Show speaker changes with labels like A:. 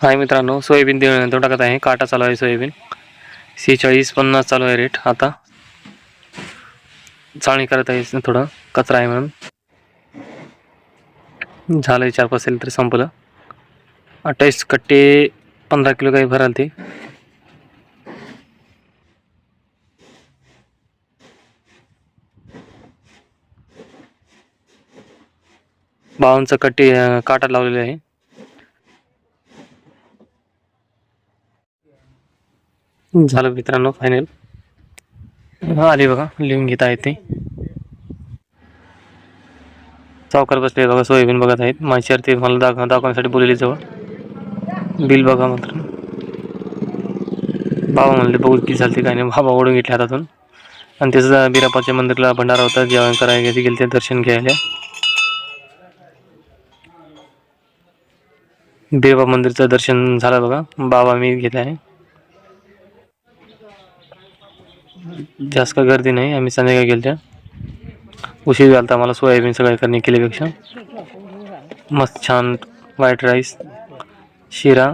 A: हाय मित्रांनो सोयाबीन दे- टाकत आहे. काटा चालू आहे सोयाबीन. सेहेचाळीस पन्नास चालू आहे रेट. आता चाळणी करत आहे थोडं. कचरा आहे म्हणून. झालं चार पाच तरी संपलं. अठ्ठावीस कट्टे पंधरा किलो काही भराल ते. बावनचं कट्टे काटा लावलेले आहे. झालं मित्रांनो फायनल हा आली बघा लिहून घेत आहेत ते. चौकार बसले बघा सोयाबीन बघत आहेत. माझ्यावर ते मला दाख दाखवण्यासाठी बोललेली जवळ. बिल बघा मात्र बाबा म्हणले बघू किती झालं ते काय नाही. बाबा ओढून घेतले हातातून. आणि त्याचं बिरापाच्या मंदिरला भंडारा होता जेवण करायला गेले ते दर्शन घ्यायला. बिरबा मंदिरचं दर्शन झालं बघा. बाबा मी घेतलं आहे जास्त काय गर्दी नाही. आम्ही संध्याकाळी गेलत्या. उशीर झाला होता आम्हाला सोयाबीन सगळ्या करणे केल्यापेक्षा. मस्त छान व्हाईट राईस शिरा